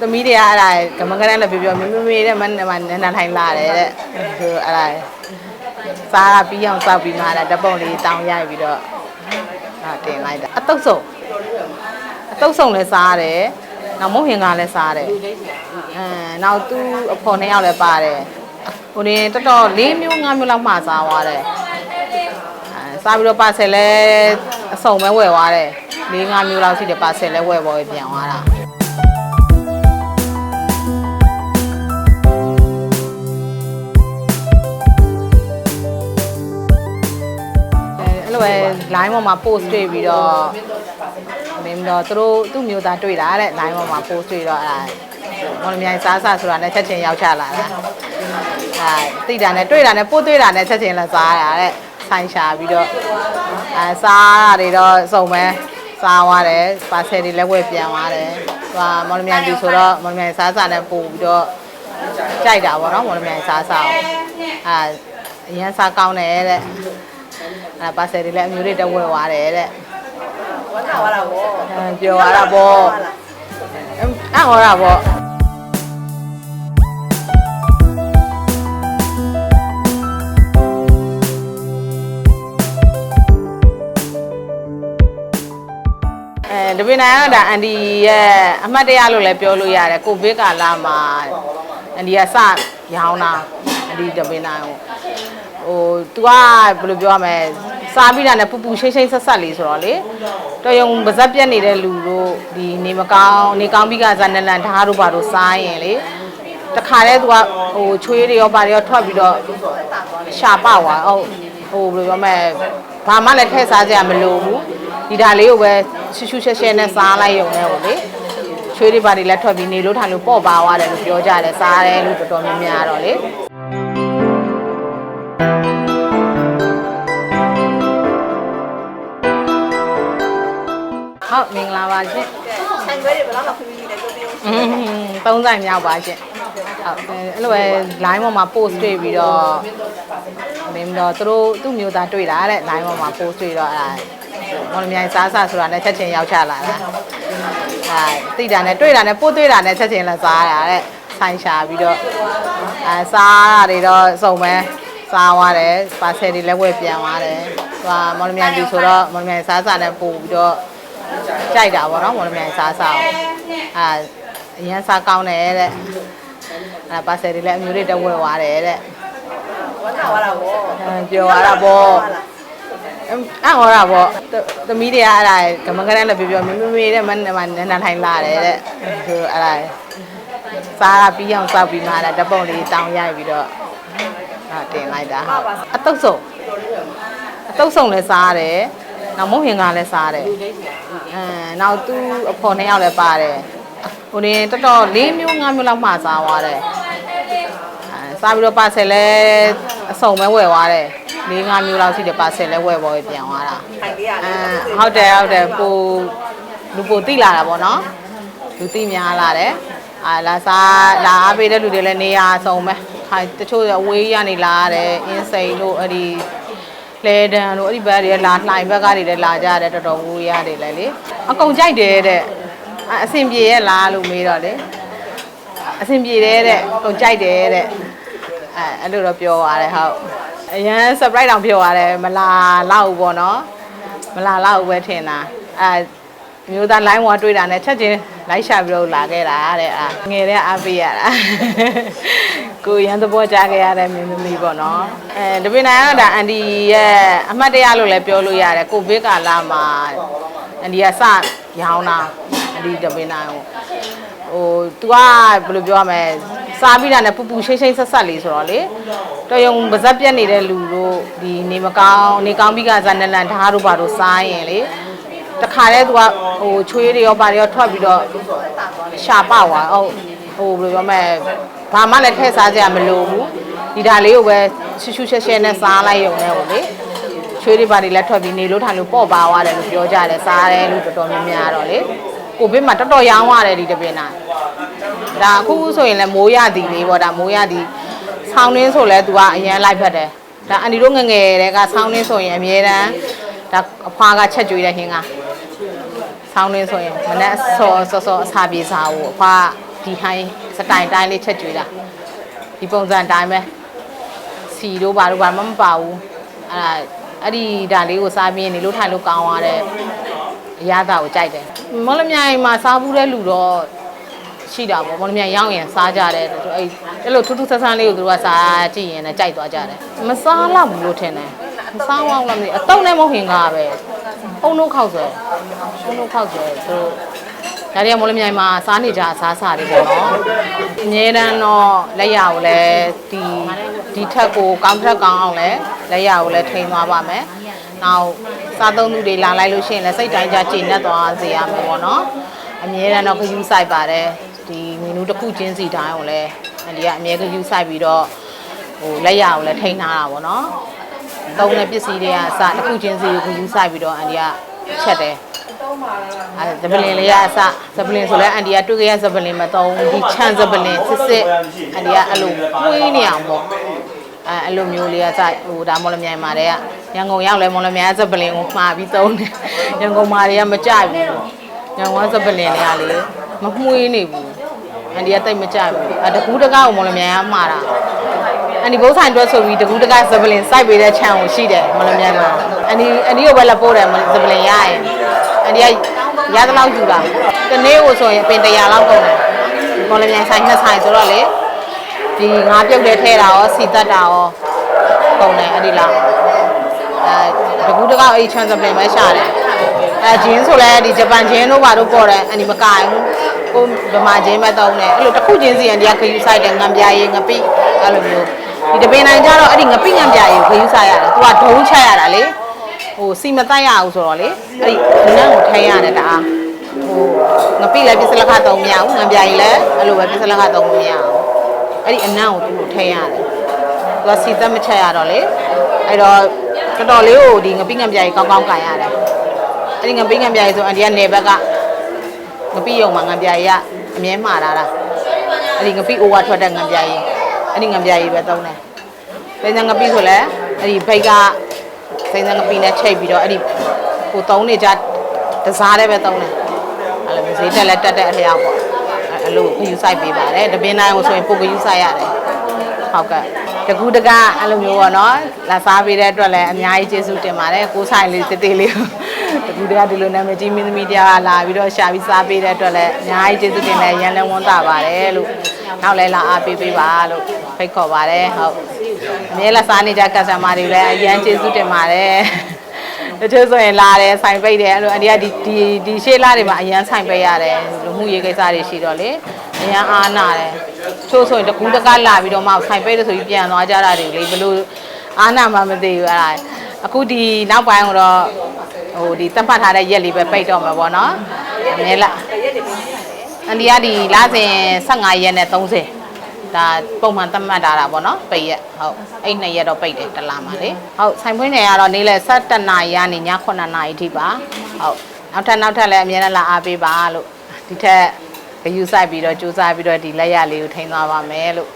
သမီးတွေကအဲ့ဒါကမကရန်လည်းပြောပြောမမေမေတဲ့မနမနန်းထိုင်လာတယ်တဲ့သူအဲ့ဒါစားပြီးအောင်စောက်ပြီးမှလည်းတပုံလေးတောင်းရိုက်ပြီးတော့အာတင်လိုက်တာအတုပ်ဆုံးအတုပ်ဆုံးလည်းစားတယ်နောက်မုံဟင်ကလည်းစားတယ်အဲနောက်သူအဖော်နှစ်ယောက်လည်းပါတယ်ဟိုနေတော်တော်၄မျိုး၅မျိုးလောက်မှစားသွားတယ်အဲစားပြီးတော့ပါဆယ်လဲအစုံပဲဝယ်သွားတယ်၄၅မျိုးလောက်ရှိတယ်ပါဆယ်လဲဝယ်ပေါ်ပြန်သွားတာ လိုပဲ line ပေါ်မှာ post တွေ့ပြီးတော့မင်းတော့သူတို့သူ့မျိုးသားတွေ့တာတဲ့ line ပေါ်မှာ post တွေ့တော့အဲ့ဒါမော်လမြိုင်စားစားဆိုတာနဲ့ချက်ချင်းရောက်ချလာတာအဲတိတာနဲ့တွေ့တာနဲ့ပို့တွေ့တာနဲ့ချက်ချင်းလည်းစားရတဲ့ဆိုင်ရှာပြီးတော့အဲစားရတွေတော့စုံပဲစားသွားတယ်ပါဆယ်တွေလည်းဝယ်ပြန်သွားတယ်ဟိုမော်လမြိုင်ဒီဆိုတော့မော်လမြိုင်စားစားနဲ့ပို့ပြီးတော့ကြိုက်တာပေါ့နော်မော်လမြိုင်စားစားကိုအဲအရင်စားကောင်းတယ်တဲ့ အဲ့ပါဆယ်တွေလည်းအမျိုးတွေတက်ဝဲသွားတယ်တဲ့ဝမ်းသာသွားတာဗောအဲပြောသွားတာပေါ့အဲ့ဟောတာပေါ့အဲတပင်နိုင်ကဒါအန်ဒီရဲ့အမှတ်တရလို့လည်းပြောလို့ရတယ်ကိုဗစ်ကာလမှာအန်ဒီကစရောင်းတာအန်ဒီတပင်နိုင်ကို ဟို तू ကဘယ်လိုပြောရမလဲစားပြီးတာနဲ့ပူပူရှိမ့်ရှိမ့်ဆက်ဆက်လေးဆိုတော့လေတော်ရုံပါဇက်ပြက်နေတဲ့လူတို့ဒီနေမကောင်းနေကောင်းပြီးကဇာနလန်ဓာတ်တို့ဘာတို့စားရင်လေတခါတည်း तू ကဟိုချွေးတွေရောဘာတွေရောထွက်ပြီးတော့ရှာပသွားဟုတ်ဟိုဘယ်လိုပြောမလဲဘာမှလည်းထည့်စားကြမလို့ဘူးဒီဓာတ်လေးကိုပဲရှူရှူရှဲရှဲနဲ့စားလိုက်ရုံနဲ့ဟိုလေချွေးတွေဘာတွေလည်းထွက်ပြီးနေလို့ထိုင်လို့ပေါ့ပါသွားတယ်လို့ပြောကြတယ်စားတယ်လို့တော်တော်များများတော့လေ ဟုတ်မင်္ဂလာပါရှင်ဆိုင်ခွဲတွေဘယ်တော့မှဖီးဖီးနဲ့ပြောပြလို့။အင်းသုံးဆိုင်မြောက်ပါရှင်။ဟုတ်အဲအဲ့လိုပဲ line ပေါ်မှာ post တွေ့ပြီးတော့မင်းတော့သူတို့သူ့မျိုးသားတွေ့တာတဲ့ line ပေါ်မှာ post တွေ့တော့အဲ့ဒါမော်လမြိုင်စားစားဆိုတာနဲ့ချက်ချင်းရောက်ချလာတာ။အဲတိတာနဲ့တွေ့တာနဲ့ပို့တွေ့တာနဲ့ချက်ချင်းလည်းစားရတဲ့ဆိုင်ရှာပြီးတော့အဲစားရတွေတော့စုံပဲစားသွားတယ်ပါဆယ်တွေလည်းဝယ်ပြန်သွားတယ်။ဟိုမော်လမြိုင်ဒီဆိုတော့မော်လမြိုင်စားစားနဲ့ပို့ပြီးတော့ ကြိုက်တာပေါ့နော်မော်လမြိုင်စားစားကိုအာအရင်စားကောင်းတယ်တဲ့အဲပါဆယ်တွေလည်းအမျိုးတွေတက်ဝဲသွားတယ်တဲ့ဝမ်းသာသွားတာဗောအဲပြောသွားတာပေါ့အဲ့ဟောတာပေါ့သမီးတွေကအဲ့ဒါကမကရန်လည်းပြောပြောမမေမေတဲ့မနမနန်းထိုင်လာတယ်တဲ့သူအဲ့ဒါစားပြီးအောင်စောက်ပြီးမှလည်းတပုံလေးတောင်းရိုက်ပြီးတော့အာတင်လိုက်တာဟုတ်အတုပ်ဆုံးအတုပ်ဆုံးလည်းစားတယ်နောက်မုံဟင်ကလည်းစားတယ် အဲနောက်သူအဖော်နှစ်ယောက်လည်းပါတယ်ဟိုနေတော်တော်၄မျိုး၅မျိုးလောက်မှစားသွားတယ်အဲစားပြီးတော့ပါဆယ်လဲအစုံပဲဝယ်သွားတယ်၄၅မျိုးလောက်ရှိတယ်ပါဆယ်လဲဝယ်ပေါ်ပြန်သွားတာဆိုင်လေးရအဲတယ်ဟုတ်တယ်ဟုတ်တယ်ပိုလူပိုတိလာတာပေါ့နော်လူတိများလာတယ်အာလာစားလာအားပေးတဲ့လူတွေလည်းနေရာစုံပဲခါတချို့အဝေးရနေလာရတယ်အင်းစိန်တို့အဲ့ဒီ လဲတန်တို့အဲ့ဒီဘက်တွေလာလှိုင်ဘက်ကတွေလည်းလာကြတယ်တော်တော်ဝေးရတယ်လေလေအကုန်ကြိုက်တယ်တဲ့အအဆင်ပြေရဲ့လားလို့မေးတော့လေအဆင်ပြေတယ်တဲ့အကုန်ကြိုက်တယ်တဲ့အဲအဲ့လိုတော့ပြောရတယ်ဟုတ်အရန် surprise တောင်ပြောရတယ်မလာလောက်ဘူးပေါ့နော်မလာတော့ဘူးပဲထင်တာအဲ မျိုးသား line ဝါတွေ့တာနဲ့ချက်ချင်းလိုက်ရှာပြီးတော့လာခဲ့တာတဲ့အာငယ်တဲ့အားပေးရတာကိုရန်သဘောကြခဲ့ရတဲ့မင်းသမီးပေါ့နော်အဲတပင်နိုင်ကတော့ဒါအန်ဒီရဲ့အမှတ်တရလို့လည်းပြောလို့ရတယ်ကိုဗစ်ကာလမှာအန်ဒီကစရောင်းတာအန်ဒီတပင်နိုင်ကိုဟို तू ကဘယ်လိုပြောရမလဲစားပြီးတာနဲ့ပူပူရှိမ့်ရှိမ့်ဆက်ဆက်လေးဆိုတော့လေတော်ရုံပါဇက်ပြက်နေတဲ့လူတို့ဒီနေမကောင်းနေကောင်းပြီးကဇာနလန်ဓာတ်တို့ဘာတို့စားရင်လေ တခါတည်း तू ကဟိုချွေးတွေရောဘာတွေရောထွက်ပြီးတော့ရှာပသွားဟုတ်ဟိုဘယ်လိုပြောမလဲဘာမှလည်းထည့်စားကြမလို့ဘူးဒီဓာတ်လေးကိုပဲရှူရှူရှဲရှဲနဲ့စားလိုက်ရုံနဲ့ဟိုလေချွေးတွေဘာတွေလည်းထွက်ပြီးနေလို့ထိုင်လို့ပေါ့ပါသွားတယ်လို့ပြောကြတယ်စားတယ်လို့တော်တော်များများတော့လေကိုဗစ်မှာတော်တော်ရောင်းရတယ်ဒီတပင်နိုင်ဒါအခုဆိုရင်လည်းမိုးရသည်လေးပေါ့ဒါမိုးရသည်ဆောင်းနှင်းဆိုလဲ तू ကအရန်လိုက်ဖက်တယ်ဒါအန်ဒီတို့ငယ်ငယ်တဲကဆောင်းနှင်းဆိုရင်အမြဲတမ်း ဒါအဖွားကချက်ကြွေးတဲ့ဟင်းကဆောင်းနေဆိုရင်မနဲ့စောစောစောအစာပြေစာကိုအဖွားဒီဟိုင်းစတိုင်တိုင်းလေးချက်ကျွေးတာဒီပုံစံတိုင်းပဲစီတို့ဘာတို့ဘာမှမပါဘူးအဲ့ဒါအဲ့ဒီဒါလေးကိုစားပြီးနေလို့ထိုင်လို့ကောင်းသွားတဲ့အရသာကိုကြိုက်တယ်မော်လမြိုင်မှာစားဘူးတဲ့လူတော့ရှိတာပေါ့မော်လမြိုင်ရောက်ရင်စားကြတယ်အဲ့အဲ့လိုထူးထူးဆန်းဆန်းလေးကိုသူတို့ကစားကြည့်ရင်လည်းကြိုက်သွားကြတယ်မစားလောက်ဘူးလို့ထင်တယ် မစားအောင်လားမသိဘူးအတုံးနဲ့မဟုတ်ခင်ကားပဲအုံနှုတ်ခောက်ဆွဲအုံနှုတ်ခောက်ဆွဲသူတို့ဒါတွေကမော်လမြိုင်မှာစားနေကြအစားစားတွေပေါ့နော်အမြဲတမ်းတော့လက်ရကိုလည်းဒီဒီထက်ကိုကောင်းထက်ကောင်းအောင်လည်းလက်ရကိုလည်းထိန်းသွားပါမယ်နောက်စားသုံးသူတွေလာလိုက်လို့ရှိရင်လည်းစိတ်တိုင်းကြကျေနပ်သွားစေရမယ်ပေါ့နော်အမြဲတမ်းတော့ခယူးဆိုင်ပါတယ်ဒီမီနူတစ်ခုချင်းစီတိုင်းကိုလည်းဒီကအမြဲခယူးဆိုင်ပြီးတော့ဟိုလက်ရကိုလည်းထိန်းထားတာပေါ့နော် သုံးတဲ့ပစ္စည်းတွေကအစတစ်ခုချင်းစီကိုခယူးဆိုင်ပြီးတော့အန်ဒီကချက်တယ်အဲဇပလင်လေးကအစဇပလင်ဆိုလဲအန်ဒီကတွေ့ကြရဇပလင်မသုံးဒီချန်ဇပလင်စစ်စစ်အန်ဒီကအဲ့လိုဝေးနေအောင်ပေါ့အဲအဲ့လိုမျိုးလေးကစဟိုဒါမော်လမြိုင်မှာတည်းကရန်ကုန်ရောက်လဲမော်လမြိုင်ကဇပလင်ကိုမှာပြီးသုံးတယ်ရန်ကုန်မှာတွေကမကြဘူးပေါ့ရန်ကုန်ကဇပလင်တွေကလေမမှုေးနေဘူးအန်ဒီကတိတ်မကြဘူးအဲတကူးတကားကိုမော်လမြိုင်ကမှာတာ အန်ဒီဘိုးဆိုင်တွဲဆိုပြီးတကူးတကားဇပလင်စိုက်ပေးတဲ့ခြံကိုရှိတယ်မော်လမြိုင်မှာအန်ဒီအန်ဒီကိုပဲလက်ပို့တယ်ဇပလင်ရရင်အန်ဒီကရသလောက်ယူတာတနေ့ကိုဆိုရင်အပင်100လောက်ကုန်တယ်မော်လမြိုင်ဆိုင်နှစ်ဆိုင်ဆိုတော့လေဒီငါးပြုတ်လေးထဲတာရောစီတက်တာရောကုန်တယ်အဲ့ဒီလောက်အဲတကူးတကားအဲ့ချန်ဇပလင်ပဲရှာတယ်အဲဂျင်းဆိုလဲဒီဂျပန်ဂျင်းတို့ဘာတို့ပေါ်တယ်အန်ဒီမကင်ဘူးကိုဗမာဂျင်းပဲတောင်းတယ်အဲ့လိုတစ်ခုချင်းစီအန်ဒီကခယူဆိုင်တယ်ငံပြားရေးငပိအဲ့လိုမျိုး ဒီတပင်နိုင်ကြတော့အဲ့ဒီငပိငံပြားရေးခယူဆိုင်ရတယ်သူကဒုံးချက်ရတာလေဟိုစီမတက်ရအောင်ဆိုတော့လေအဲ့ဒီနန်းကိုထိုင်းရတယ်တအားဟိုငပိလည်းပစ္စလက်ခတုံးမရဘူးငံပြားရေးလည်းအဲ့လိုပဲပစ္စလက်ခတုံးမရအောင်အဲ့ဒီအနံ့ကိုသူ့ကိုထိုင်းရတယ်သူကစီသက်မချက်ရတော့လေအဲ့တော့တော်တော်လေးကိုဒီငပိငံပြားရေးကောင်းကောင်းကန်ရတယ်အဲ့ဒီငပိငံပြားရေးဆိုအန်ဒီကနေဘက်ကငပိယုံမှာငံပြားရေးကအမြဲမှားတာလားအဲ့ဒီငပိအိုဝါထွက်တဲ့ငံပြားရေး အဲ့ဒီငံပြားရေးပဲသုံးတယ်စိမ့်စံငပိဆိုလဲအဲ့ဒီဘိတ်ကစိမ့်စံငပိနဲ့ချိတ်ပြီးတော့အဲ့ဒီကိုသုံးနေကြတစားတဲ့ပဲသုံးတယ်အဲ့လိုမျိုးဈေးတက်လက်တက်တဲ့အလျောက်ပေါ့အဲ့အဲ့လိုယူဆိုင်ပေးပါတယ်တပင်းတိုင်းကိုဆိုရင်ပိုကယူဆိုင်ရတယ်ဟုတ်ကဲ့တကူတကအဲ့လိုမျိုးပေါ့နော်လာစားပေးတဲ့အတွက်လည်းအများကြီးကျေးဇူးတင်ပါတယ်ကိုးဆိုင်လေးတေးသေးလေးကိုတကူတကဒီလိုနာမည်ကြီးမင်းသမီးတရားကလာပြီးတော့ရှာပြီးစားပေးတဲ့အတွက်လည်းအများကြီးကျေးဇူးတင်တယ်ရန်လည်းဝန်းတာပါတယ်လို့ နောက်လည်းလာအားပေးပေးပါလို့ဖိတ်ခေါ်ပါတယ်ဟုတ်အမြဲလာစားနေကြကစတမာတွေလည်းအရန်ကျေးဇူးတင်ပါတယ်တချို့ဆိုရင်လာတယ်ဆိုင်ပိတ်တယ်အဲ့လိုအန်ဒီကဒီဒီဒီရှေ့လာတွေမှာအရန်ဆိုင်ပိတ်ရတယ်လူမှုရေးကိစ္စတွေရှိတော့လေအရန်အားနာတယ်ချို့ဆိုရင်တကူးတကလာပြီးတော့မှဆိုင်ပိတ်တယ်ဆိုပြီးပြန်သွားကြတာတွေလေဘလို့အားနာမှမသိဘူးအဲ့ဒါအခုဒီနောက်ပိုင်းကတော့ဟိုဒီတက်မှတ်ထားတဲ့ရက်လေးပဲပိတ်တော့မှာပေါ့နော်အမြဲလာ အန်ဒီကဒီလာစဉ်15ရက်နဲ့30ဒါပုံမှန်သတ်မှတ်ထားတာပေါ့နော်ပိတ်ရက်ဟုတ်အဲ့နှစ်ရက်တော့ပိတ်တယ်တစ်လမှာလေဟုတ်ဆိုင်ဖွင့်နေရတော့နေ့လယ်7နာရီကနေည9နာရီထိပါဟုတ်နောက်ထပ်နောက်ထပ်လည်းအများနဲ့လာအားပေးပါလို့ဒီထက်ဂယူဆိုင်ပြီးတော့စူးစမ်းပြီးတော့ဒီလက်ရလေးကိုထိန်းသွားပါမယ်လို့